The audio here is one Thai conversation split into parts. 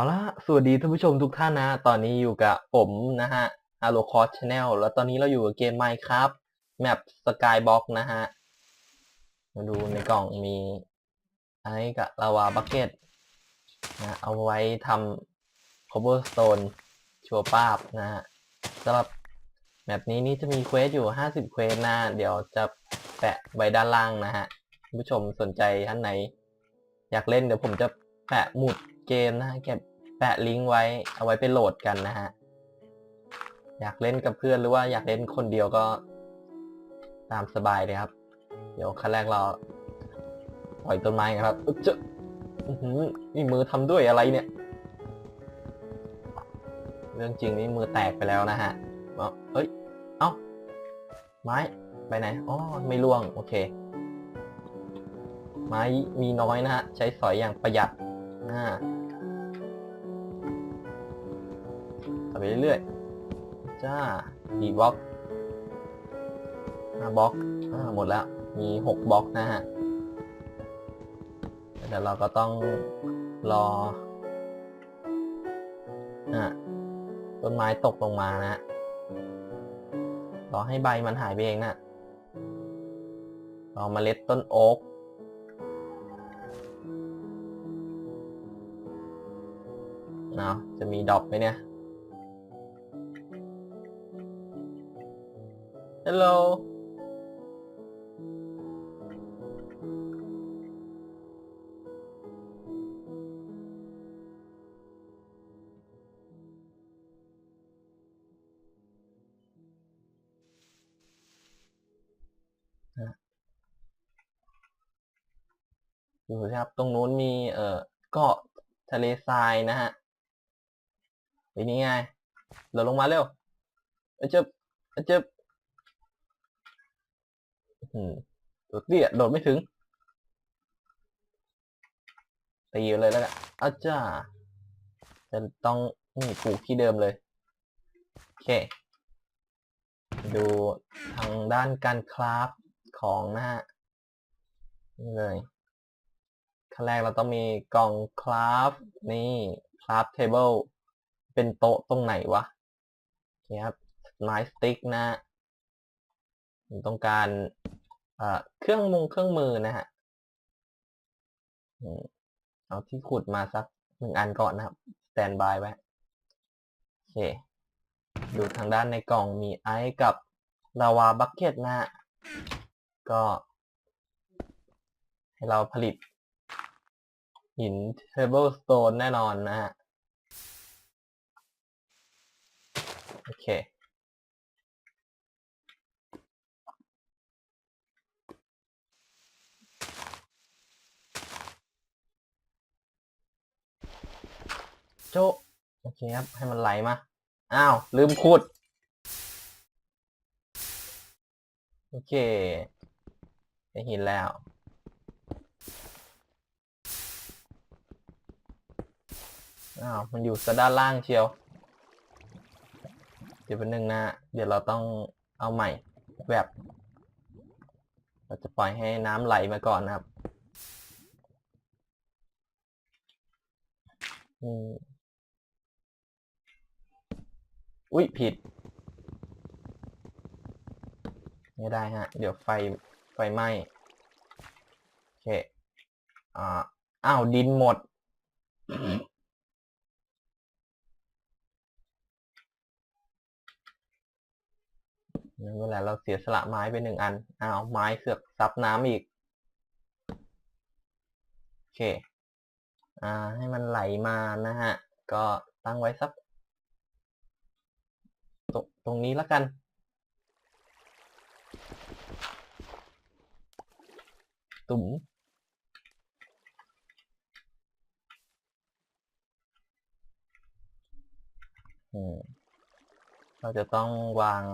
เอาละสวัสดีท่านผู้ชมทุกท่านนะ ตอนนี้อยู่กับผมนะฮะ h a l l o c o s Channel แล้วตอนนี้เราอยู่กับเกม Minecraft Map Skybox นะฮะ มาดูในกล่องมีไอ้กับลาวาบักเก็ตนะเอาไว้ทำ cobblestone ชัวป้าบนะฮะสำหรับแมปนี้นี่จะมีเควสอยู่ 50 เควสนะ เดี๋ยวจะแปะไว้ด้านล่างนะฮะผู้ชมสนใจท่านไหน อยากเล่นเดี๋ยวผมจะแปะหมุดเกมนะฮะแก แปะลิงก์ไว้เอาไว้ไปโหลดกันนะฮะ อยากเล่นกับเพื่อนหรือว่าอยากเล่นคนเดียวก็ตามสบายเลยครับ เดี๋ยวขั้นแรกเราปล่อยต้นไม้กันครับอึ๊เจะอื้อหือนี่มือทำด้วยอะไรเนี่ย เรื่องจริงนี่มือแตกไปแล้วนะฮะเอาเอ้ย เอ้า ไม้ ไปไหน อ๋อ ไม่ล่วง โอเค ไม้มีน้อยนะฮะ ใช้สอยอย่างประหยัดอ่า ไปเรื่อยๆ จ้าดีบล็อกห้าบล็อกอ่าหมดแล้ว มีหกบล็อกนะฮะเดี๋ยวเราก็ต้องรออ่าต้นไม้ตกลงมานะฮะรอให้ใบมันหายไปเองนะรอเมล็ดต้นโอ๊กเอาจะมีดอกไหมเนี่ย Hello ดูสิครับ ตรงนู้นมี เอ่อเกาะทะเลทรายนะฮะไปนี่ไงโดดลงมาเร็วเอ้ยเจ็บเอ้ยเจ็บ อื้อหือโดดเตี้ยโดดไม่ถึง ตีเลยแล้วกันอาจ้าจะต้องนี่ปลูกที่เดิมเลย โอเค ดูทางด้านการคราฟของนะฮะนี่เลยขั้นแรกเราต้องมีกล่องคราฟนี่คราฟเทเบิลเป็นโต๊ะตรงไหนวะโอเคครับไม้สติ๊กนะ ผมต้องการเครื่องมุงเครื่องมือนะฮะเอาที่ขุดมาสักหนึ่งอันก่อนนะครับสแตนบายไว้โอเค ดูทางด้านในกล่องมีไอซ์กับลาวาบักเก็ตนะฮะก็ ให้เราผลิต หินเทเบิลสโตนแน่นอนนะฮะ โอเค โจโอเคครับ ให้มันไหลมา อ้าว ลืมขุด โอเค ได้หินแล้ว อ้าว มันอยู่ซะด้านล่างเชียว เดี๋ยวเป็นหนึ่งนะ เดี๋ยวเราต้องเอาใหม่แบบ เราจะปล่อยให้น้ำไหลมาก่อนนะครับ อืม อุ๊ยผิด ไม่ได้ฮะ เดี๋ยวไฟไฟไหม้โอเคอ่าอ้าวดินหมดไม่เป็นไรเราเสียสละไม้ไปหนึ่งอัน อ้าว ไม้เสือกซับน้ำอีก โอเค อ่า ให้มันไหลมานะฮะ ก็ตั้งไว้สัก ตรงตรงนี้แล้วกัน ตุ่มเราจะต้องวาง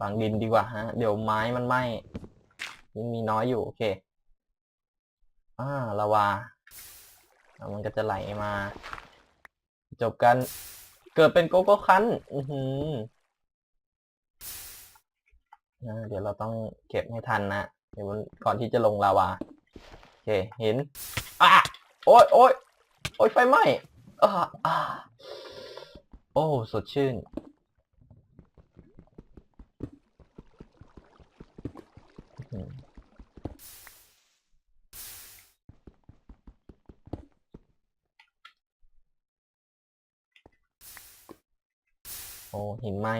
วางดินดีกว่าฮะ เดี๋ยวไม้มันไหม้ยังมีน้อยอยู่ โอเค อ่าลาวาอะมันก็จะไหลมา จบกัน เกิดเป็นโกโก้คันอือหือเดี๋ยวเราต้องเก็บให้ทันนะเดี๋ยวก่อนที่จะลงลาวา โอเคเห็นอะโอ้ยโอ้ยโอ้ยไฟไหม้อ่าอ่าโอ้ สดชื่น โอ้หินไหม้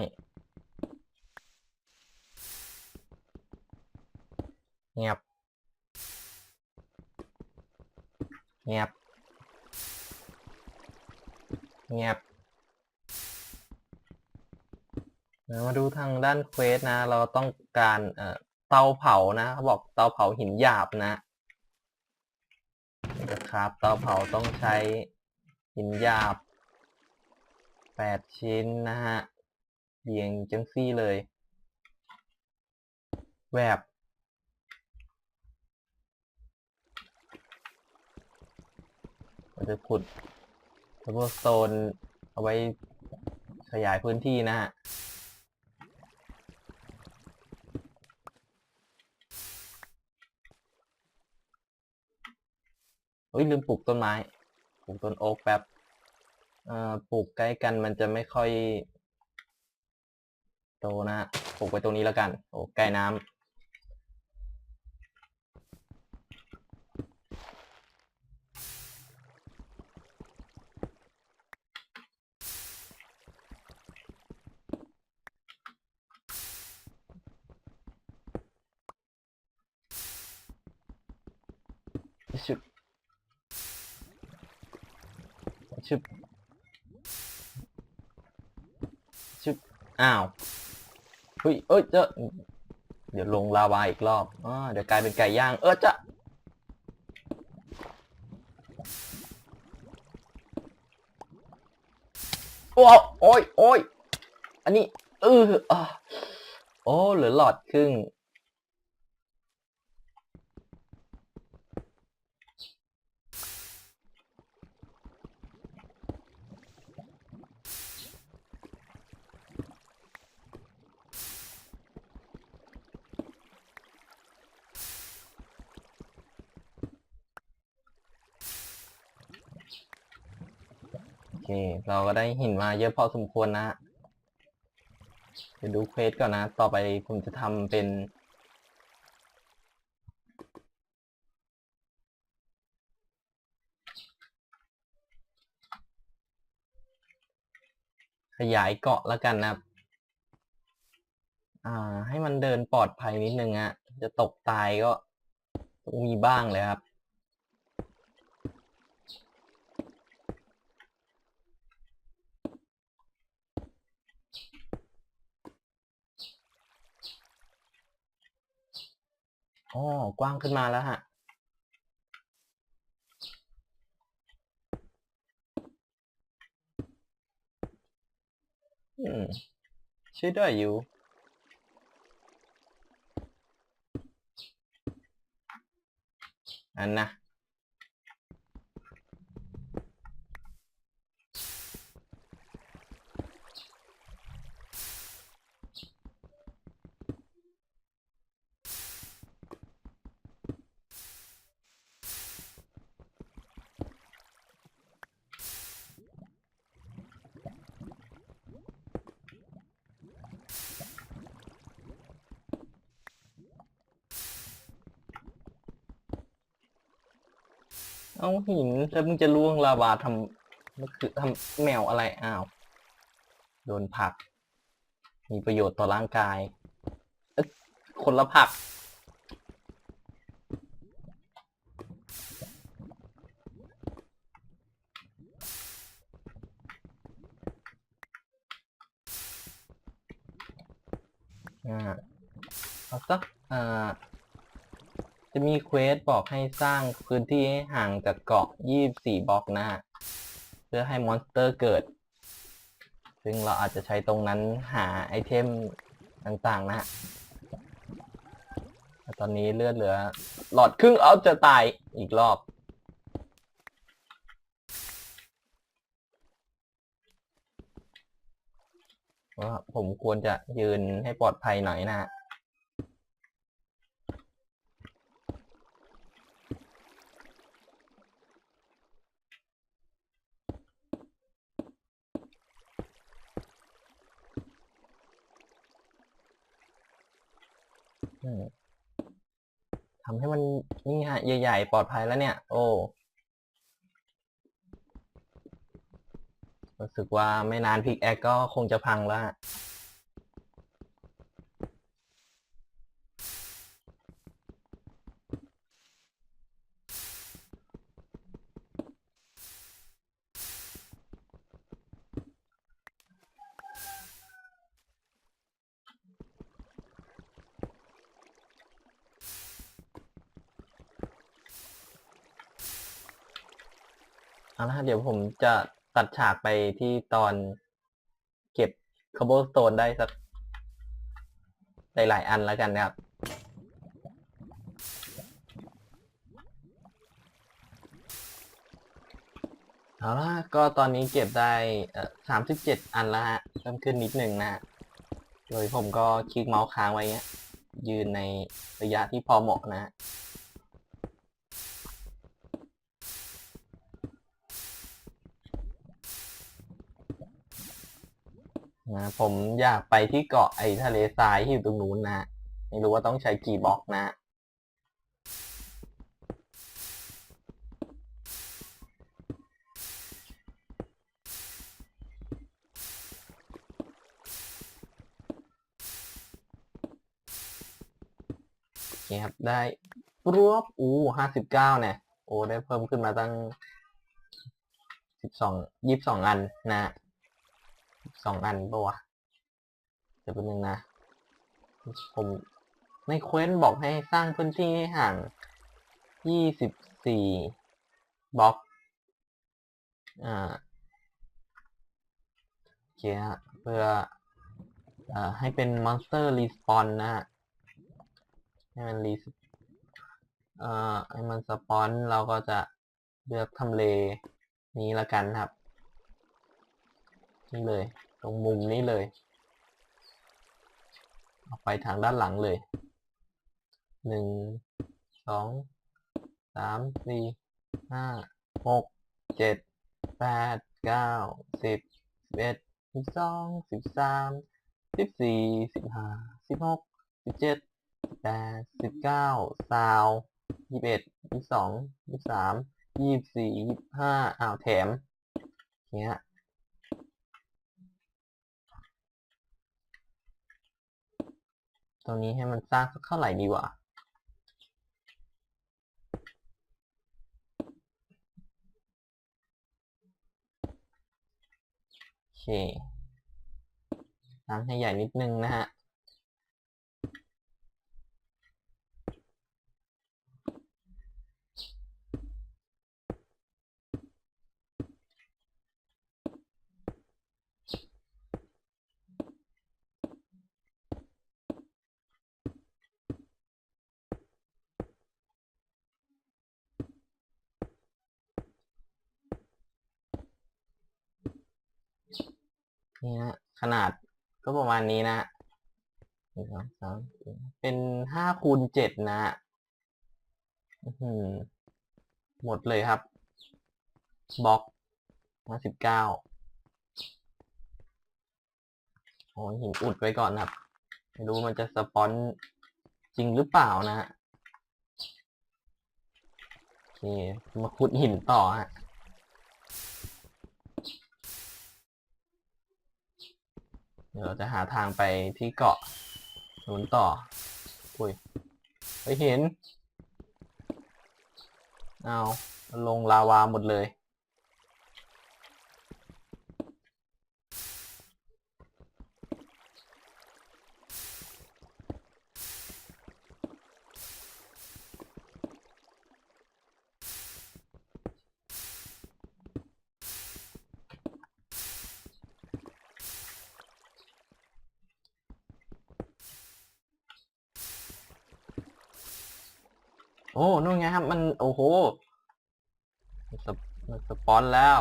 เงียบเงียบเงียบมาดูทางด้านเควสนะ เราต้องการเอ่อเตาเผานะเขาบอกเตาเผาหินหยาบนะนะครับ เตาเผาต้องใช้หินหยาบ แปดชิ้นนะฮะเรียงจังซี่เลยแวบเราจะขุดพวกโซนเอาไว้ขยายพื้นที่นะฮะเฮ้ยลืมปลูกต้นไม้ ปลูกต้นโอ๊กแป๊บ เอ่อปลูกใกล้กันมันจะไม่ค่อย โตนะฮะปลูกไว้ตรงนี้แล้วกัน โอ้ใกล้น้ำ ชึบชึบชึบ อ้าวเฮ้ยเอ้ยเจะเดี๋ยวลงลาวาอีกรอบอ๋อเดี๋ยวกลายเป็นไก่ย่าง เออจะโอ้โอ้ยโอ้ยอันนี้เอออะโอ้เหลือหลอดครึ่ง เคเราก็ได้หินมาเยอะพอสมควรนะเดี๋ยวดูเควสก่อนนะ ต่อไปผมจะทำเป็น ขยายเกาะแล้วกันนะครับอ่า ให้มันเดินปลอดภัยนิดนึงอะจะตกตายก็มีบ้างเลยครับ อ๋อกว้างขึ้นมาแล้วฮะ อืมใช่ได้อยู่ อันนะ เอาหินแล้วมึงจะล่วงลาวาทำมันคือทำแมวอะไรอ้าว โดนผัก มีประโยชน์ต่อร่างกาย คนละผัก อ่าเอาสักอ่า จะมีเควสบอกให้สร้างพื้นที่ให้ห่างจากเกาะ 24 บล็อกนะฮะเพื่อให้มอนสเตอร์เกิด ซึ่งเราอาจจะใช้ตรงนั้นหาไอเทมต่างๆ นะฮะแต่ตอนนี้เลือดเหลือ หลอดครึ่งเอาจะตายอีกรอบ ว่าผมควรจะยืนให้ปลอดภัยหน่อยนะฮะ ทำให้มันนี่ฮะใหญ่ๆปลอดภัยแล้วเนี่ย โอ้รู้สึกว่าไม่นานพิกแอคก็คงจะพังแล้ว เดี๋ยวผมจะตัดฉากไปที่ตอนเก็บ cobblestone ได้สักหลายๆอันแล้วกันนะครับ เอาละก็ตอนนี้เก็บได้เอ่อสามสิบเจ็ดอันแล้วฮะเพิ่มขึ้นนิดหนึ่งนะฮะโดยผมก็คลิกเมาส์ค้างไว้เงี้ย ยืนในระยะที่พอเหมาะนะ นะผมอยากไปที่เกาะไอ้ทะเลทรายที่อยู่ตรงนู้นนะไม่รู้ว่าต้องใช้กี่บล็อกนะ โอเคครับได้รวบอู้ห้าสิบเก้าเนี่ย โอ้ ได้เพิ่มขึ้นมาตั้งสิบสองยี่สิบสองอันนะ สองอันปะวะเดี๋ยวแป๊บนึงนะ ผมในเควสบอกให้สร้างพื้นที่ให้ห่าง24บสี่บล็อก อ่าเคเพื่อเอ่อให้เป็นมอนสเตอร์รีสปอนนะฮะ ให้มันรีเอ่อให้มันสปอนเราก็จะเลือกทำเลนี้ละกันครับ นี่เลย ตรงมุมนี้เลยออกไปทางด้านหลังเลยหนึ่งสองสามสี่ห้าหกเจ็ดแปดเก้าสิบสิบเอ็ดสิบสองสิบสามสิบสี่สิบห้าสิบหกสิบเจ็ดแปดสิบเก้าสาวยี่สิบเอ็ดยี่สิบสองยี่สิบสามยี่สิบสี่ยี่สิบห้าอ้าวแถมเนี้ย ตรงนี้ให้มันสร้างสักเท่าไหร่ดีวะโอเคสร้างให้ใหญ่นิดนึงนะฮะ นี่ฮะขนาดก็ประมา ณนี้นะหนึ่งสองสามเป็นห้าคูณเจ็ดนะฮะหมดเลยครับบล็อกห้าสิบเก้าโอ้หินอุดไว้ก่อนครับ ไม่รู้มันจะสปอนจริงหรือเปล่านะฮะโอเคมาขุดหินต่อฮะ ดี๋ยวเราจะหาทางไปที่เกาะหนุนต่อ อุ้ยไปเห็น เอาลงลาวาหมดเลย โอ้นู่นไงครับ มันโอ้โหมันสปมันสปอนแล้ว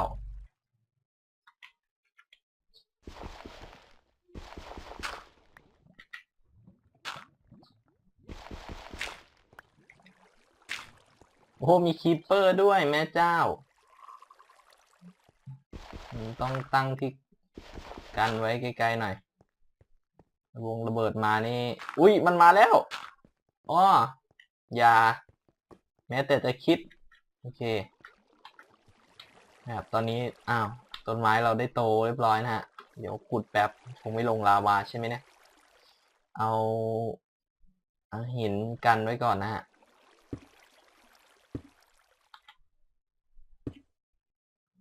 โอ้โหมีคีปเปอร์ด้วยแม่เจ้าต้องตั้งที่กันไว้ไกลๆหน่อยวงระเบิดมานี่ อุ้ยมันมาแล้วอ้ออย่า แม้แต่จะคิด โอเคแบบตอนนี้ อ้าว ต้นไม้เราได้โตเรียบร้อยนะฮะ เดี๋ยวขุดแป๊บ คงไม่ลงลาวาใช่ไหมเนี่ย เอาเอาหินกันไว้ก่อนนะฮะ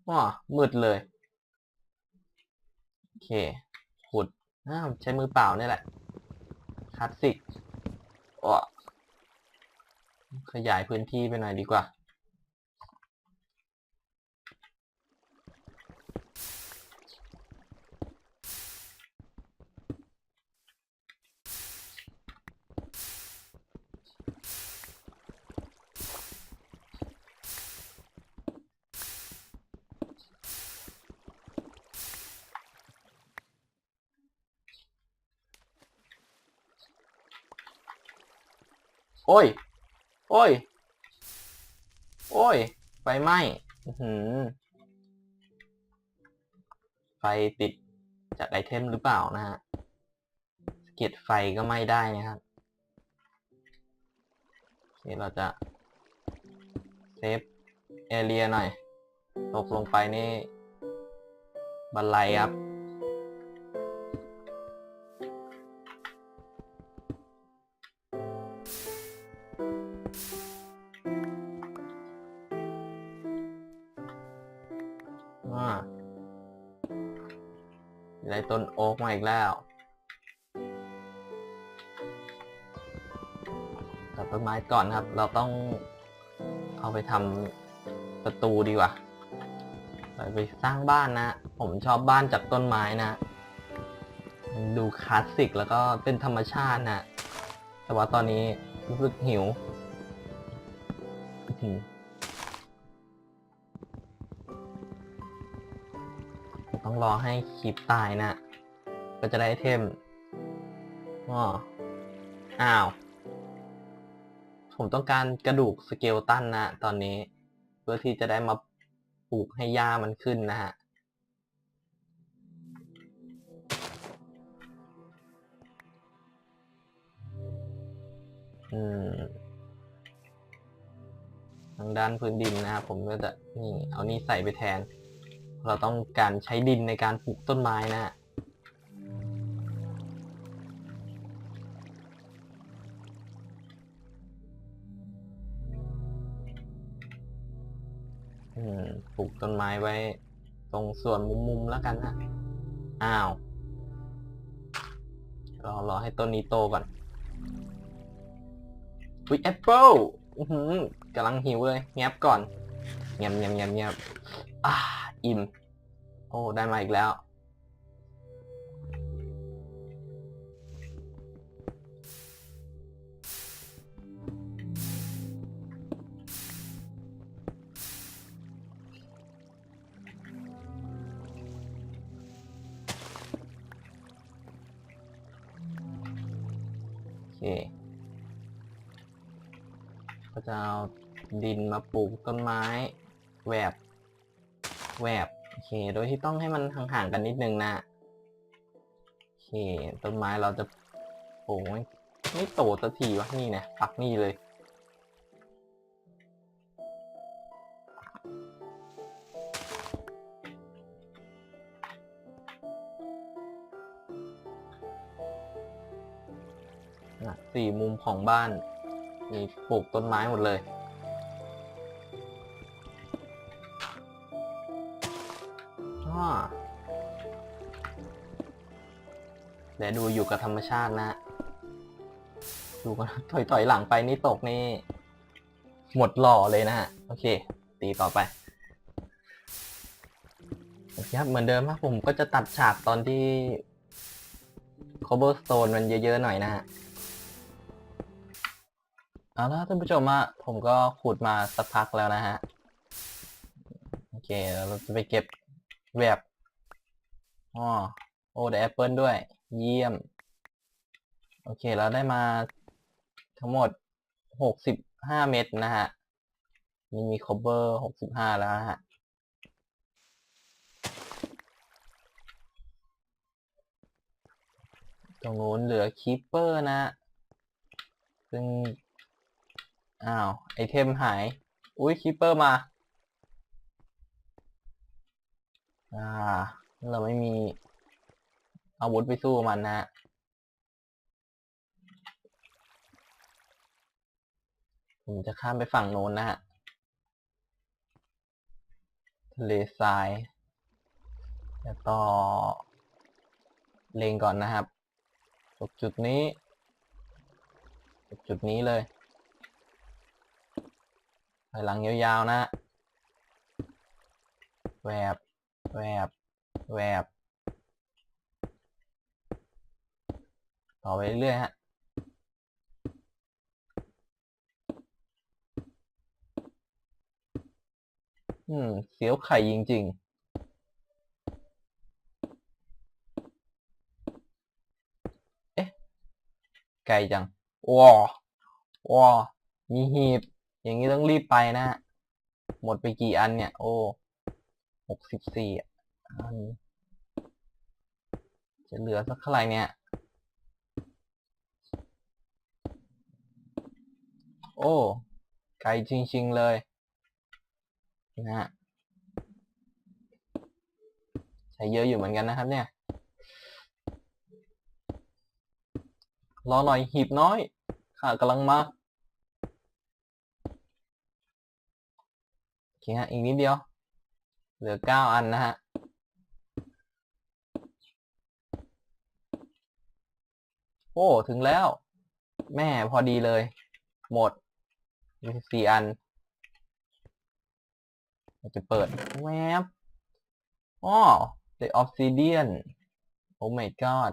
ว้ามืดเลย โอเค ขุดอ้าวใช้มือเปล่านี่แหละคลาสสิกอ้อ ขยายพื้นที่ไปหน่อยดีกว่า โอ้ย โอ้ย โอ้ย ไฟไหม้อื้อหืไฟติดจากไอเทมหรือเปล่านะฮะสเก็ดไฟก็ไม้ได้นะครับโอเคเราจะเซฟเอเรียหน่อย ตกลงไปนี่ บันไลครับ ได้ต้นโอ๊กมาอีกแล้ว ตัดต้นไม้ก่อนครับ เราต้องเอาไปทำประตูดีกว่าไปสร้างบ้านนะ ผมชอบบ้านจากต้นไม้นะ ดูคลาสสิกแล้วก็เป็นธรรมชาตินะ แต่ว่าตอนนี้รู้สึกหิว คลิปตายนะ ก็จะได้ไอเทมอ้ออ้าว ผมต้องการกระดูกสเกลตันนะ ตอนนี้ เพื่อที่จะได้มาปลูกให้หญ้ามันขึ้นนะฮะอืมทางด้านพื้นดินนะครับผมก็จะนี่เอานี่ใส่ไปแทน เราต้องการใช้ดินในการปลูกต้นไม้นะฮะอืมปลูกต้นไม้ไว้ ตรงส่วนมุมๆแล้วกันนะอ้าวรอรอให้ต้นนี้โตก่อนวิแอปเปิลกำลังหิวเลย แงบก่อน แงบแงบแงบแงบอ่า อิ่มโอ้ ได้มาอีกแล้ว โอเคก็จะเอาดินมาปลูกต้นไม้แหวบ แหวบโอเค โดยที่ต้องให้มันห่างๆกันนิดนึงนะโอเค ต้นไม้เราจะโอ้ยไม่โตสักทีวะนี่นะปักนี่เลยอะสี่มุมของบ้านมีปลูกต้นไม้หมดเลย เดี๋ยวดูอยู่กับธรรมชาตินะ ดูกันถอยถอยหลังไปนี่ตกนี่ หมดหล่อเลยนะฮะ โอเค ตีต่อไปโอเคครับเหมือนเดิมครับผมก็จะตัดฉากตอนที่ cobblestone มันเยอะๆหน่อยนะฮะเอาละท่านผู้ชมอะผมก็ขุดมาสักพักแล้วนะฮะ โอเค เราจะไปเก็บแวบอ๋อโอ้ได้แอปเปิลด้วย เยี่ยม โอเค เราได้มาทั้งหมดหกสิบห้าเม็ดนะฮะ มีมีคอเบอร์หกสิบห้าแล้วฮะ ตรงนู้นเหลือคีปเปอร์นะฮะซึ่ง อ้าว ไอเทมหาย อุ้ยคิปเปอร์มา อ่า เราไม่มี อาวุธไปสู้มันนะฮะผมจะข้ามไปฝั่งโน้นนะฮะทะเลทรายแล้วก็เลงก่อนนะครับตกจุดนี้ตกจุดนี้เลยถอยหลังยาวๆนะฮะแวบแวบแวบ ต่อไปเรื่อยๆฮะอืมเสียวไข่จริงๆเอ๊ะไกลจังว้าวว้ามีหีบ อย่างนี้ต้องรีบไปนะฮะ หมดไปกี่อันเนี่ย โอ้หกสิบสี่อัน จะเหลือสักเท่าไหร่เนี่ย โอ้ ไกลจริง ๆ เลยนะฮะใช้เยอะอยู่เหมือนกันนะครับเนี่ย รอหน่อยหีบน้อยข้ากำลังมาโอเคฮะอีกนิดเดียว เหลือเก้าอันนะฮะโอ้ ถึงแล้ว แม่พอดีเลย หมด มีสี่อันเราจะเปิดแวบอ๋อ The Obsidian โอ้ my god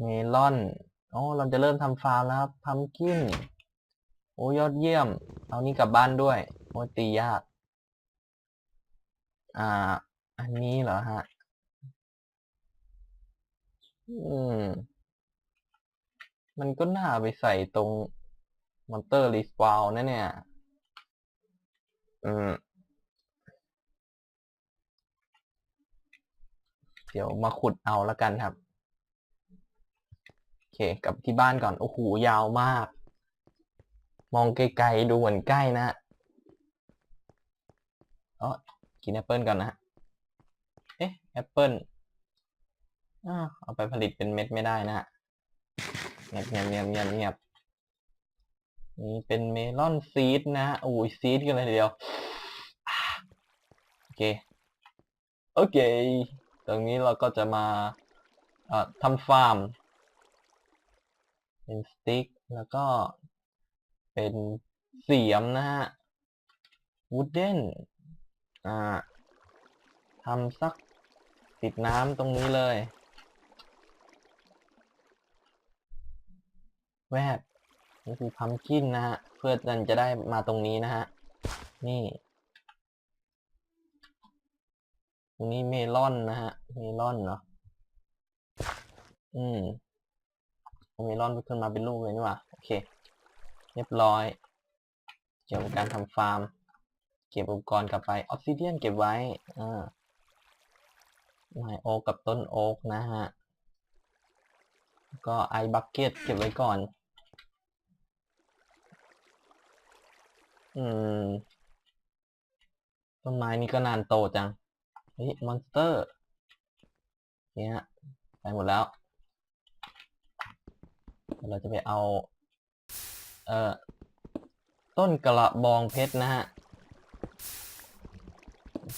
เมลอนโอ้เราจะเริ่มทำฟาร์มแล้วครับพัมกิน โอ้ยอดเยี่ยม เอานี่กลับบ้านด้วย โอ้ตียาก อ่า อันนี้เหรอฮะ อืม มันก็น่าไปใส่ตรง มอนเตอร์รีสปาวนะเนี่ย อืม เดี๋ยวมาขุดเอาละกันครับ โอเคกลับที่บ้านก่อน โอ้โห ยาวมาก มองไกลๆ ดูเหมือนใกล้นะเออกินแอปเปิลก่อนนะฮะเอ๊ะ แอปเปิลเอาไปผลิตเป็นเม็ดไม่ได้นะฮะเงียบเงียบเงียบเงียบเงียบ นี่เป็นเมลอนซีดนะฮะโอ้ยซีดกันเลยทีเดียวโอเคโอเค ตรงนี้เราก็จะมาทำฟาร์ม เป็นสติ๊กแล้วก็เป็นเสียมนะฮะวูดเดนอ่าทำสักติดน้ำตรงนี้เลย แวบ นี่คือพัมกินนะฮะ เพื่อมันจะได้มาตรงนี้นะฮะ นี่ ตรงนี้เมลอนนะฮะ เมลอนเนาะอืมเอาเมลอนขึ้นมาเป็นลูกเลยนี่หว่า โอเค เรียบร้อย เกี่ยวกับการทำฟาร์ม เก็บอุปกรณ์กลับไป ออฟซิเดียนเก็บไว้ อ่าไม้โอ๊กกับต้นโอ๊กนะฮะ ก็ไอบักเก็ตเก็บไว้ก่อน อืม ต้นไม้นี่ก็นานโตจัง เฮ้ย มอนสเตอร์ เนี่ยไปหมดแล้วเดี๋ยวเราจะไปเอา เอ่อ ต้นกระบองเพชรนะฮะ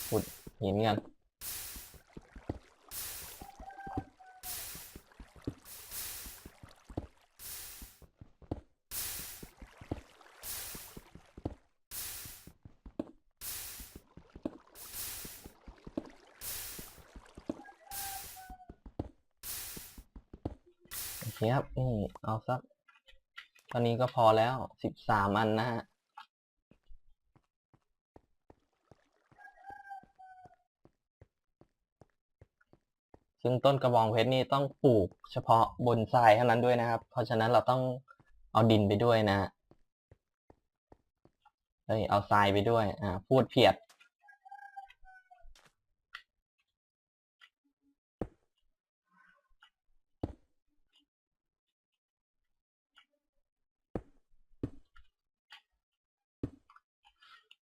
ขุดหินกัน เคครับนี่เอาสักตอนนี้ก็พอแล้วสิบสามอันนะฮะซึ่งต้นกระบองเพชรนี่ต้องปลูกเฉพาะบนทรายเท่านั้นด้วยนะครับ เพราะฉะนั้นเราต้องเอาดินไปด้วยนะฮะเฮ้ยเอาทรายไปด้วย อ่า พูดเพียด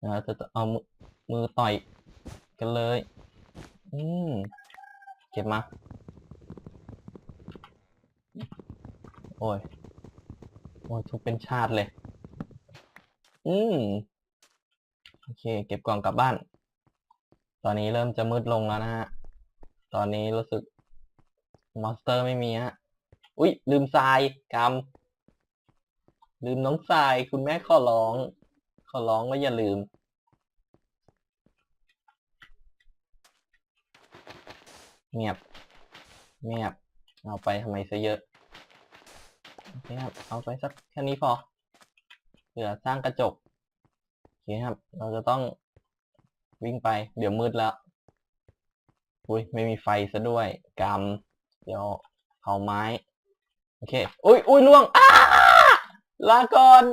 เราจะเอามือมือต่อยกันเลย อืม เก็บมา โอ้ย โอ้ยทุกเป็นชาติเลย อืม โอเค เก็บกล่องกลับบ้าน ตอนนี้เริ่มจะมืดลงแล้วนะฮะ ตอนนี้รู้สึก มอนสเตอร์ไม่มีฮะ อุ๊ย ลืมทรายกำลืมน้องทรายคุณแม่ขอร้อง อร้องว่าอย่าลืม เงียบ เงียบ เอาไปทำไมซะเยอะโอเคครับ เอาไปสักแค่นี้พอเผื่อสร้างกระจกโอเคครับ เราจะต้องวิ่งไป เดี๋ยวมืดแล้ว อุ้ยไม่มีไฟซะด้วยกำเดี๋ยวเผาไม้ โอเค อุ้ยอุ้ยล่วงอ้าลาก่อน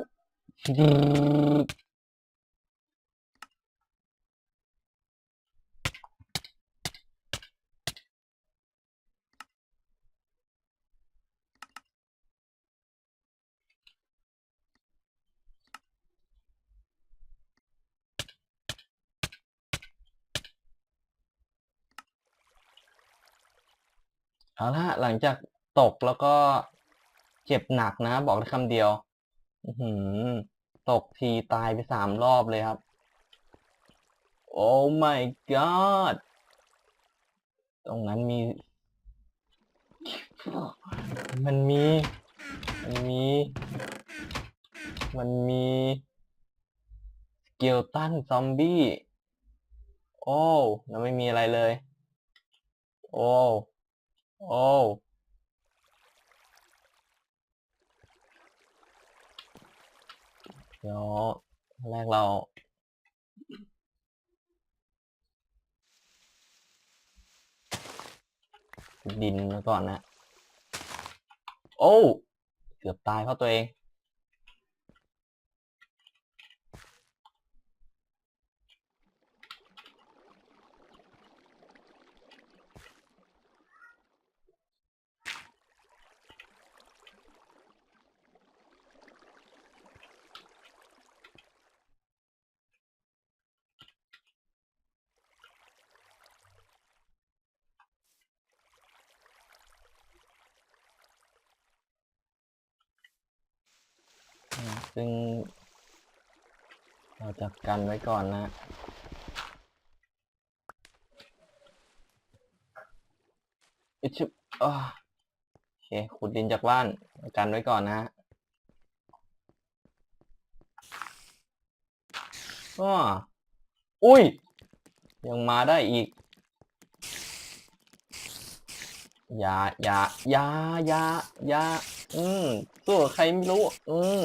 เอาละหลังจากตกแล้วก็เจ็บหนักนะ บอกได้คำเดียว อือหือตกทีตายไปสามรอบเลยครับ โอ้ my god ตรงนั้นมี มันมี มันมี มันมีเกลตันซอมบี้ โอ้แล้วไม่มีอะไรเลย โอ้ โอ้เดี๋ยวแรกเรา ดินมาก่อนนะ โอ้ เกือบตายเพราะตัวเอง ซึ่ง เราจะกันไว้ก่อนนะอิชุบอ่าโอเค ขุดดินจากบ้าน กันไว้ก่อนนะฮะอ้ออุ้ย ยังมาได้อีก อย่าอย่าอย่าอย่าอย่าอืมสู้กับใครไม่รู้ อืม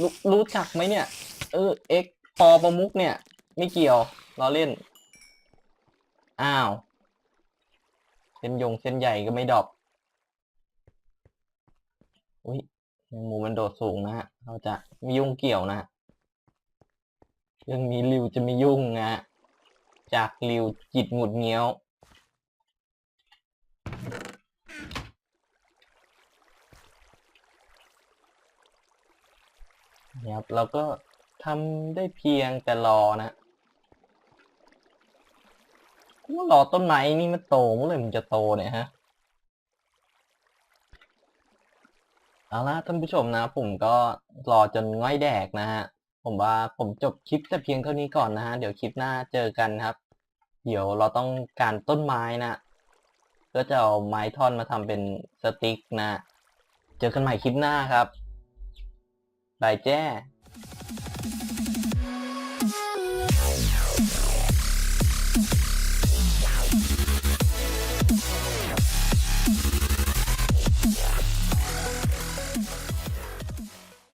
รู้รู้จักไหมเนี่ย เออเอ็กพอประมุกเนี่ย ไม่เกี่ยวเราเล่น อ้าวเส้นยงเส้นใหญ่ก็ไม่ดรอปอุ้ยแมงมูมันโดดสูงนะฮะเราจะไม่ยุ่งเกี่ยวนะเรื่องนี้ริวจะไม่ยุ่งนะฮะจากริวจิตหงุดเงี้ยว นะครับ เราก็ทำได้เพียงแต่รอนะกูว่ารอต้นไม้นี่มันโตเมื่อไหร่มันจะโตเนี่ยฮะเอาละท่านผู้ชมนะ ผมก็รอจนง่อยแดกนะฮะ ผมว่าผมจบคลิปแต่เพียงเท่านี้ก่อนนะฮะ เดี๋ยวคลิปหน้าเจอกันครับ เดี๋ยวเราต้องการต้นไม้นะ ก็จะเอาไม้ท่อนมาทำเป็นสติ๊กนะ เจอกันใหม่คลิปหน้าครับ บายแจ้